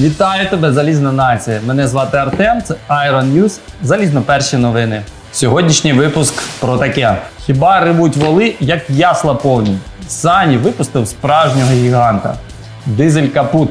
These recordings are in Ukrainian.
Вітаю тебе, залізна нація. Мене звати Артем, це Iron News, залізно перші новини. Сьогоднішній випуск про таке: хіба рибуть воли, як ясла повні? Сані випустив справжнього гіганта. Дизель капут.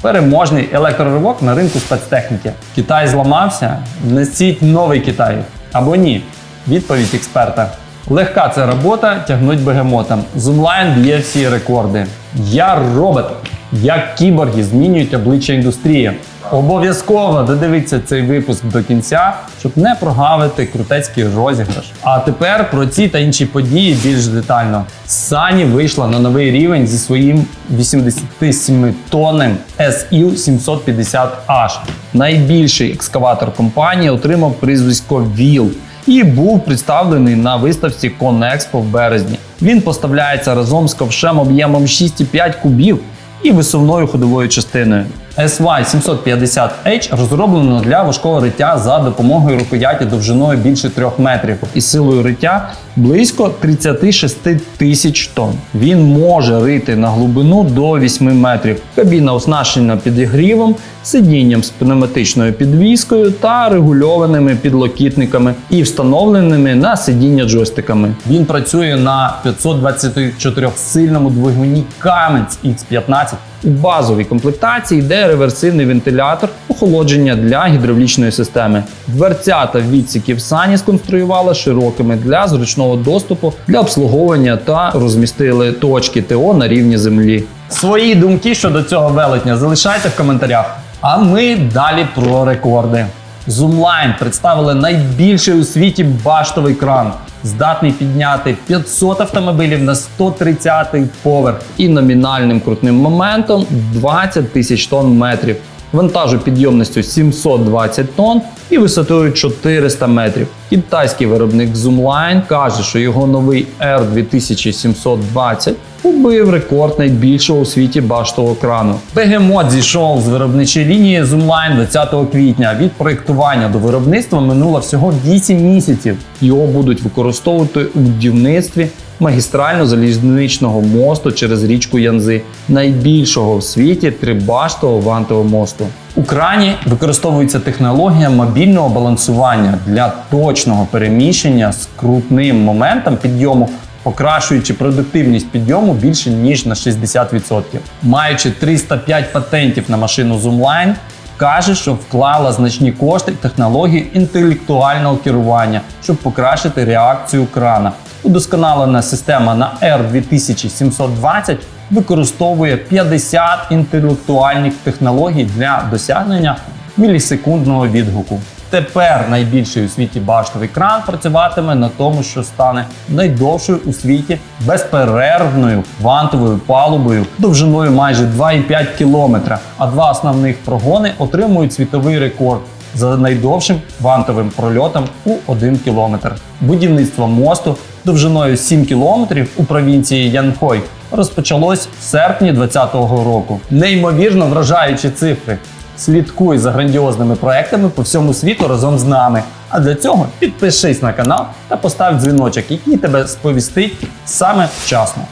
Переможний електроривок на ринку спецтехніки. Китай зламався, несіть новий Китай. Або ні. Відповідь експерта. Легка це робота, тягнуть бегемотам. Зумлайн б'є всі рекорди. Я робот. Як кіборги змінюють обличчя індустрії. Обов'язково додивіться цей випуск до кінця, щоб не прогавити крутецький розіграш. А тепер про ці та інші події більш детально. Сані вийшла на новий рівень зі своїм 87 тонним SU 750H. Найбільший екскаватор компанії отримав прізвисько ВІЛ і був представлений на виставці Конекспо в березні. Він поставляється разом з ковшем об'ємом 6,5 кубів і висувною ходовою частиною. SY750H розроблено для важкого риття за допомогою рукояті довжиною більше 3 метрів і силою риття близько 36 тисяч тонн. Він може рити на глибину до 8 метрів. Кабіна оснащена підігрівом, сидінням з пневматичною підвіскою та регульованими підлокітниками і встановленими на сидіння джойстиками. Він працює на 524-сильному двигуні Cummins X15 у базовій комплектації йде реверсивний вентилятор охолодження для гідравлічної системи. Дверцята відсіків сані сконструювали широкими для зручного доступу для обслуговування та розмістили точки ТО на рівні землі. Свої думки щодо цього велетня залишайте в коментарях. А ми далі про рекорди. Zoomline представили найбільший у світі баштовий кран, здатний підняти 500 автомобілів на 130-й поверх. І номінальним крутним моментом 20 тисяч тонн метрів, вантажопідйомністю 720 тонн і висотою 400 метрів. Китайський виробник Zoomline каже, що його новий R2720 побив рекорд найбільшого у світі баштового крану. Бегемот зійшов з виробничої лінії Zoomline 20 квітня. Від проєктування до виробництва минуло всього 8 місяців. Його будуть використовувати у будівництві магістрально-залізничного мосту через річку Янзи, найбільшого в світі трибаштового вантового мосту. У крані використовується технологія мобільного балансування для точного переміщення з крутним моментом підйому покращуючи продуктивність підйому більше ніж на 60%. Маючи 305 патентів на машину Zoomline, каже, що вклала значні кошти в технологію інтелектуального керування, щоб покращити реакцію крана. Удосконалена система на R2720 використовує 50 інтелектуальних технологій для досягнення мілісекундного відгуку. Тепер найбільший у світі баштовий кран працюватиме на тому, що стане найдовшою у світі безперервною квантовою палубою довжиною майже 2,5 км. А два основних прогони отримують світовий рекорд за найдовшим квантовим прольотом у 1 км. Будівництво мосту довжиною 7 км у провінції Янхой розпочалось в серпні 2020 року. Неймовірно вражаючі цифри. Слідкуй за грандіозними проектами по всьому світу разом з нами. А для цього підпишись на канал та постав дзвіночок, який тебе сповістить саме вчасно.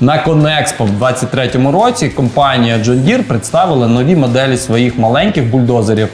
На Конекспо в 2023 році компанія John Deere представила нові моделі своїх маленьких бульдозерів.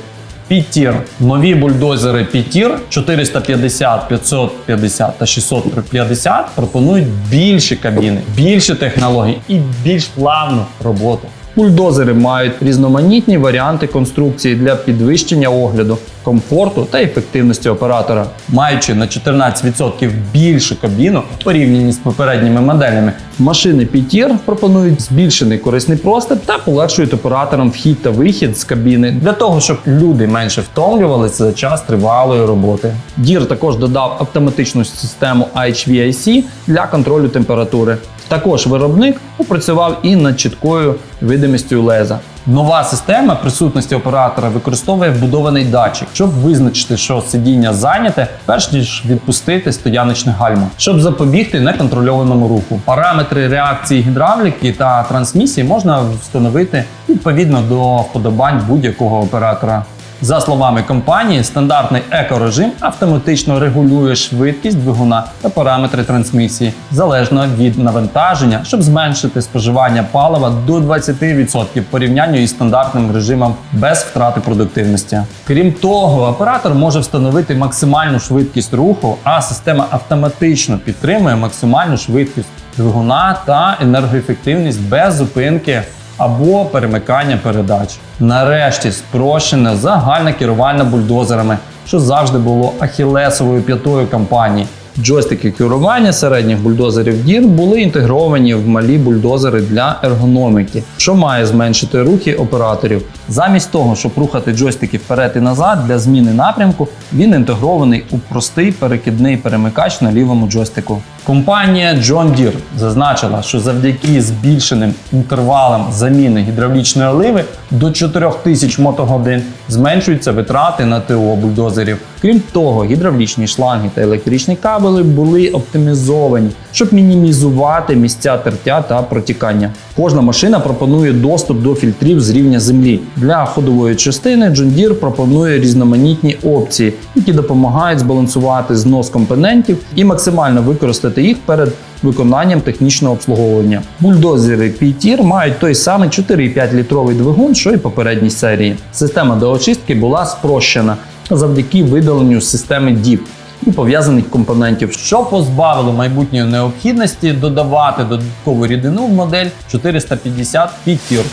Пітір. Нові бульдозери Пітір 450, 550 та 650 пропонують більші кабіни, більше технологій і більш плавну роботу. Бульдозери мають різноманітні варіанти конструкції для підвищення огляду, комфорту та ефективності оператора. Маючи на 14% більшу кабіну порівняно з попередніми моделями, машини Pitier пропонують збільшений корисний простір та полегшують операторам вхід та вихід з кабіни для того, щоб люди менше втомлювалися за час тривалої роботи. Дір також додав автоматичну систему HVAC для контролю температури. Також виробник попрацював і над чіткою видимістю леза. Нова система присутності оператора використовує вбудований датчик, щоб визначити, що сидіння зайняте, перш ніж відпустити стояночне гальмо, щоб запобігти неконтрольованому руху. Параметри реакції гідравліки та трансмісії можна встановити відповідно до вподобань будь-якого оператора. За словами компанії, стандартний екорежим автоматично регулює швидкість двигуна та параметри трансмісії залежно від навантаження, щоб зменшити споживання палива до 20% в порівнянні із стандартним режимом без втрати продуктивності. Крім того, оператор може встановити максимальну швидкість руху, а система автоматично підтримує максимальну швидкість двигуна та енергоефективність без зупинки або перемикання передач. Нарешті спрощене загальне керування бульдозерами, що завжди було ахілесовою п'ятою компанії. Джойстики керування середніх бульдозерів DIR були інтегровані в малі бульдозери для ергономіки, що має зменшити рухи операторів. Замість того, щоб рухати джойстики вперед і назад для зміни напрямку, він інтегрований у простий перекидний перемикач на лівому джойстику. Компанія John Deere зазначила, що завдяки збільшеним інтервалам заміни гідравлічної оливи до 4000 мотогодин зменшуються витрати на ТО бульдозерів. Крім того, гідравлічні шланги та електричні кабели були оптимізовані, щоб мінімізувати місця тертя та протікання. Кожна машина пропонує доступ до фільтрів з рівня землі. Для ходової частини John Deere пропонує різноманітні опції, які допомагають збалансувати знос компонентів і максимально використати їх перед виконанням технічного обслуговування. Бульдозери P-Tier мають той самий 4,5 літровий двигун, що й попередній серії. Система доочистки була спрощена завдяки видаленню системи DIP і пов'язаних компонентів, що позбавило майбутньої необхідності додавати додаткову рідину в модель 450 P-Tier.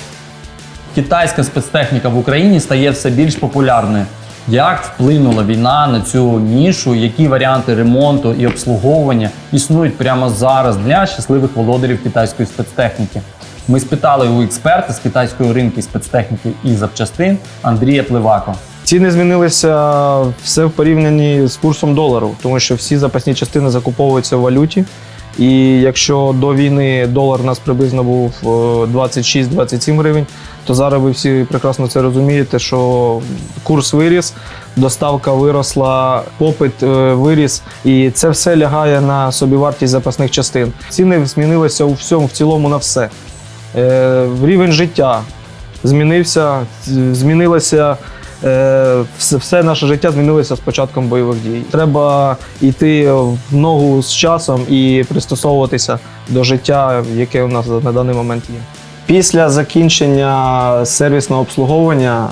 Китайська спецтехніка в Україні стає все більш популярною. Як вплинула війна на цю нішу, які варіанти ремонту і обслуговування існують прямо зараз для щасливих володарів китайської спецтехніки? Ми спитали у експерта з китайської ринки спецтехніки і запчастин Андрія Пливако. Ціни змінилися все в порівнянні з курсом долару, тому що всі запасні частини закуповуються в валюті. І якщо до війни долар у нас приблизно був е, 26-27 гривень, то зараз ви всі прекрасно це розумієте, що курс виріс, доставка виросла, попит е, виріс, і це все лягає на собівартість запасних частин. Ціни змінилися у всьому в цілому на все. Е, Рівень життя змінився, змінилося. Е, все, все наше життя змінилося з початком бойових дій. Треба йти в ногу з часом і пристосовуватися до життя, яке у нас на даний момент є. Після закінчення сервісного обслуговування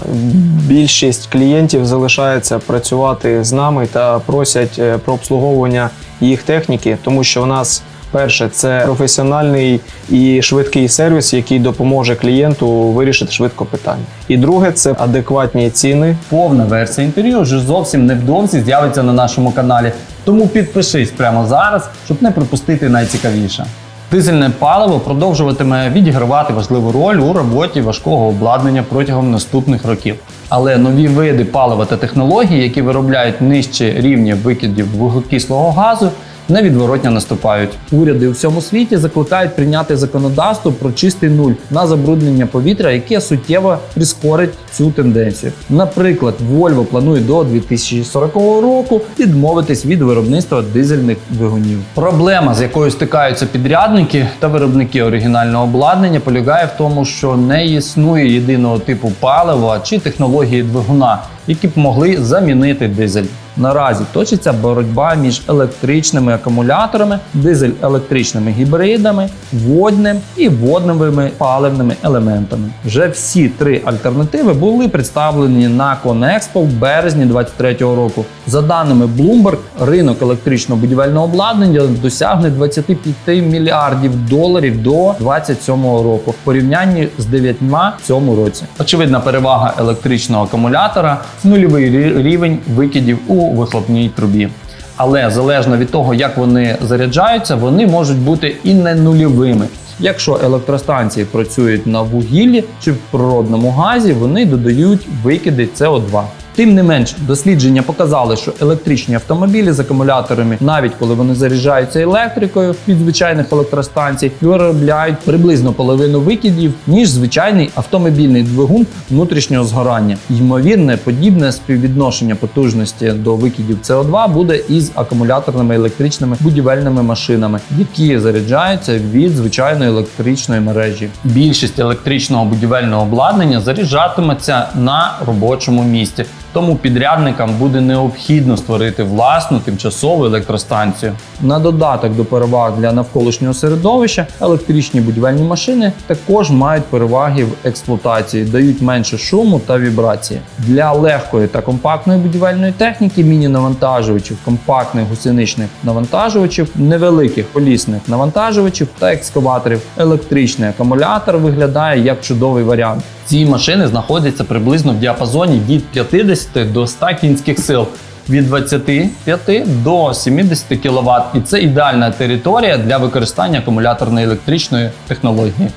більшість клієнтів залишається працювати з нами та просять е, про обслуговування їх техніки, тому що у нас перше це професіональний і швидкий сервіс, який допоможе клієнту вирішити швидко питання. І друге це адекватні ціни Повна версія інтерв'ю вже зовсім невдовзі з'явиться на нашому каналі. Тому підпишись прямо зараз, щоб не пропустити найцікавіше. Дизельне паливо продовжуватиме відігравати важливу роль у роботі важкого обладнання протягом наступних років. Але нові види палива та технології, які виробляють нижче рівня викидів вуглекислого газу, невідворотно наступають. Уряди у всьому світі закликають прийняти законодавство про чистий нуль на забруднення повітря, яке суттєво прискорить цю тенденцію. Наприклад, Volvo планує до 2040 року відмовитись від виробництва дизельних двигунів. Проблема, з якою стикаються підрядники та виробники оригінального обладнання, полягає в тому, що не існує єдиного типу палива чи технології двигуна, які б могли замінити дизель. Наразі точиться боротьба між електричними акумуляторами, дизель-електричними гібридами, водним і водневими паливними елементами. Вже всі три альтернативи були представлені на Conexpo в березні 2023 року. За даними Bloomberg, ринок електричного будівельного обладнання досягне 25 мільярдів доларів до 2027 року в порівнянні з 9 в цьому році. Очевидна перевага електричного акумулятора нульовий рівень викидів у вихлопній трубі. Але залежно від того, як вони заряджаються, вони можуть бути і не нульовими. Якщо електростанції працюють на вугіллі чи в природному газі, вони додають викиди СО2. Тим не менш, дослідження показали, що електричні автомобілі з акумуляторами, навіть коли вони заряджаються електрикою від звичайних електростанцій, виробляють приблизно половину викидів, ніж звичайний автомобільний двигун внутрішнього згорання. Ймовірне, подібне співвідношення потужності до викидів СО2 буде із акумуляторними електричними будівельними машинами, які заряджаються від звичайної електричної мережі. Більшість електричного будівельного обладнання заряджатиметься на робочому місці. Тому підрядникам буде необхідно створити власну тимчасову електростанцію. На додаток до переваг для навколишнього середовища електричні будівельні машини також мають переваги в експлуатації, дають менше шуму та вібрації. Для легкої та компактної будівельної техніки міні-навантажувачів, компактних гусеничних навантажувачів, невеликих колісних навантажувачів та екскаваторів. Електричний акумулятор виглядає як чудовий варіант. Ці машини знаходяться приблизно в діапазоні від 50 до 100 кінських сил. Від 25 до 70 кВт, і це ідеальна територія для використання акумуляторної електричної технології.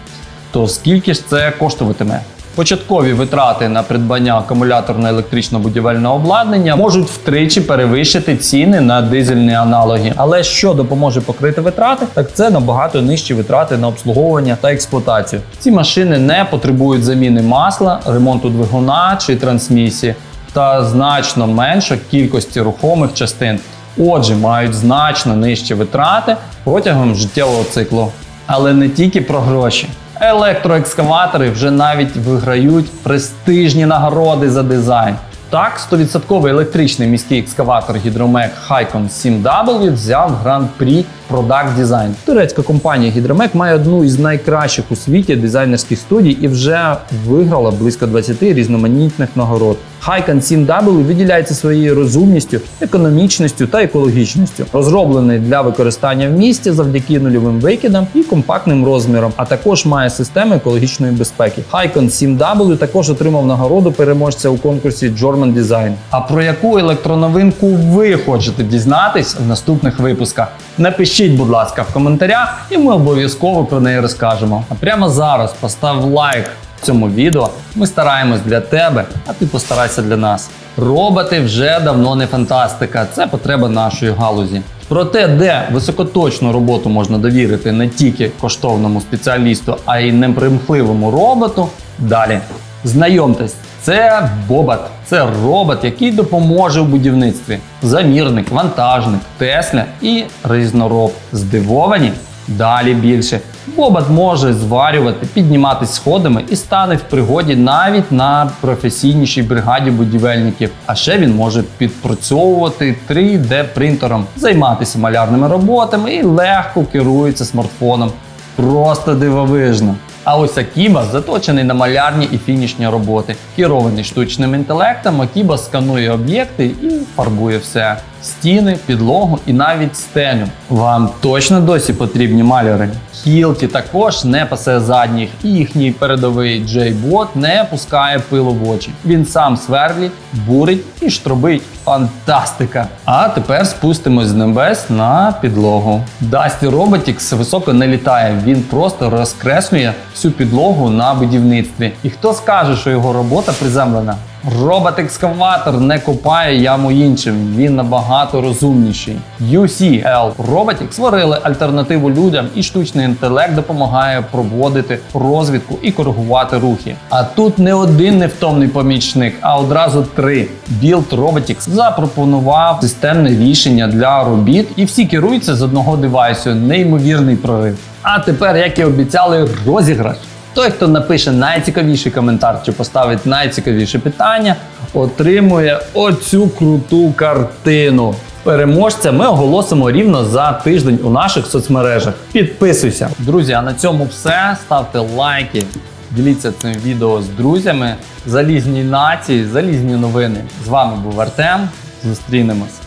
То скільки ж це коштуватиме? Початкові витрати на придбання акумуляторно-електричного будівельного обладнання можуть втричі перевищити ціни на дизельні аналоги. Але що допоможе покрити витрати, так це набагато нижчі витрати на обслуговування та експлуатацію. Ці машини не потребують заміни масла, ремонту двигуна чи трансмісії та значно менше кількості рухомих частин. Отже, мають значно нижчі витрати протягом життєвого циклу. Але не тільки про гроші. Електроекскаватори вже навіть виграють престижні нагороди за дизайн. Так, 100% електричний міський екскаватор Hydromec Hycon 7W взяв гран-прі Product Design. Турецька компанія Hydromec має одну із найкращих у світі дизайнерських студій і вже виграла близько 20 різноманітних нагород. Hycon 7W виділяється своєю розумністю, економічністю та екологічністю. Розроблений для використання в місті завдяки нульовим викидам і компактним розмірам, а також має системи екологічної безпеки. Hycon 7W також отримав нагороду переможця у конкурсі German Design. А про яку електроновинку ви хочете дізнатись в наступних випусках? Напишіть, будь ласка, в коментарях, і ми обов'язково про неї розкажемо. А прямо зараз постав лайк цьому відео. Ми стараємось для тебе, а ти постарайся для нас. Роботи вже давно не фантастика, це потреба нашої галузі. Про те, де високоточну роботу можна довірити не тільки коштовному спеціалісту, а й непримхливому роботу. Далі. Знайомтесь, це Бобат. Це робот, який допоможе у будівництві. Замірник, вантажник, Тесля і різнороб. Здивовані? Далі більше. Бобат може зварювати, підніматись сходами і стане в пригоді навіть на професійнішій бригаді будівельників. А ще він може підпрацьовувати 3D принтером, займатися малярними роботами і легко керується смартфоном. Просто дивовижно. А ось Акіба заточений на малярні і фінішні роботи. Керований штучним інтелектом, Акіба сканує об'єкти і фарбує все: стіни, підлогу і навіть стелю. Вам точно досі потрібні маляри? Хілті також не пасе задніх, і їхній передовий J-бот не пускає пилу в очі. Він сам сверлить, бурить і штробить. Фантастика! А тепер спустимось з небес на підлогу. Дасті Robotics високо не літає, він просто розкреслює всю підлогу на будівництві. І хто скаже, що його робота приземлена? Робот-екскаватор не копає яму іншим, він набагато розумніший. UCL Robotics створили альтернативу людям, і штучний інтелект допомагає проводити розвідку і коригувати рухи. А тут не один невтомний помічник, а одразу три. Build Robotics запропонував системне рішення для робіт, і всі керуються з одного девайсу. Неймовірний прорив. А тепер, як і обіцяли, розіграш. Той, хто напише найцікавіший коментар чи поставить найцікавіше питання, отримує оцю круту картину. Переможця ми оголосимо рівно за тиждень у наших соцмережах. Підписуйся. Друзі, а на цьому все. Ставте лайки, діліться цим відео з друзями. Залізні нації, залізні новини. З вами був Артем. Зустрінемось.